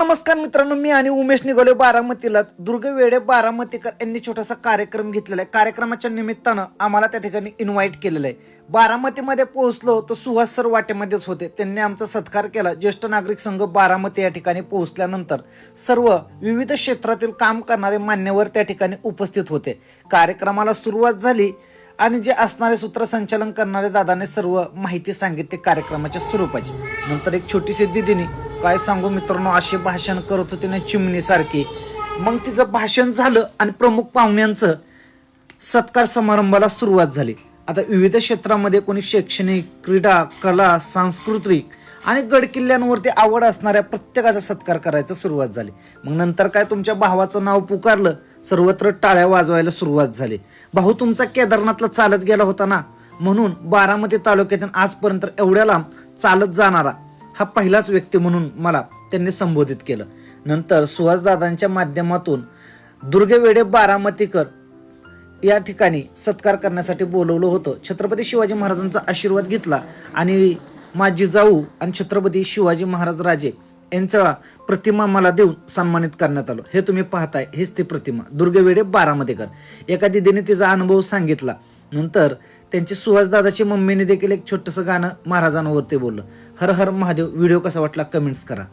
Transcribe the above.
नमस्कार मित्रांनो मी आणि उमेश निघाले बारामतीला. दुर्गवेडे बारामतीकर यांनी छोटासा कार्यक्रम घेतलेला आहे. कार्यक्रमाच्या निमित्तानं आम्हाला त्या ठिकाणी इन्व्हाइट केलेलं आहे. बारामतीमध्ये पोहोचलो तर सुहास सर वाटेमध्येच होते. त्यांनी आमचा सत्कार केला. ज्येष्ठ नागरिक संघ बारामती या ठिकाणी पोहोचल्यानंतर सर्व विविध क्षेत्रातील काम करणारे मान्यवर त्या ठिकाणी उपस्थित होते. कार्यक्रमाला सुरुवात झाली आणि जे असणारे सूत्रसंचालन करणारे दादाने सर्व माहिती सांगितली. कार्यक्रमाच्या स्वरूपाची. नंतर एक छोटीशी दिदीने काय सांगू मित्रांनो असे भाषण करत होते ना चिमणीसारखी. मग तिचं भाषण झालं आणि प्रमुख पाहुण्यांचं सत्कार समारंभाला सुरुवात झाली. आता विविध क्षेत्रामध्ये कोणी शैक्षणिक क्रीडा कला सांस्कृतिक आणि गडकिल्ल्यांवरती आवड असणाऱ्या प्रत्येकाचा सत्कार करायचा सुरुवात झाली. मग नंतर काय तुमच्या भावाचं नाव पुकारलं सर्वत्र टाळ्या वाजवायला सुरुवात झाली. भाऊ तुमचा केदारनाथला चालत गेला होता ना? म्हणून बारामती तालुक्यातून आजपर्यंत एवढ्या लांब चालत जाणारा. हा पहिलाच व्यक्ती म्हणून मला त्यांनी संबोधित केलं. नंतर सुहासदादांच्या माध्यमातून दुर्गेवेडे बारामतीकर या ठिकाणी सत्कार करण्यासाठी बोलवलं होतं. छत्रपती शिवाजी महाराजांचा आशीर्वाद घेतला आणि माझी जाऊ आणि छत्रपती शिवाजी महाराज राजे यांचा प्रतिमा मला देऊन सन्मानित करण्यात आलं. हे तुम्ही पाहताय हेच ती प्रतिमा दुर्गवेडे बारामतीकर. एका दिदीने तिचा अनुभव सांगितला. नंतर त्यांची सुहासदादाची मम्मीने देखील एक छोटंसं गाणं महाराजांवरती बोललं. हर हर महादेव व्हिडिओ कसा वाटला कमेंट्स करा.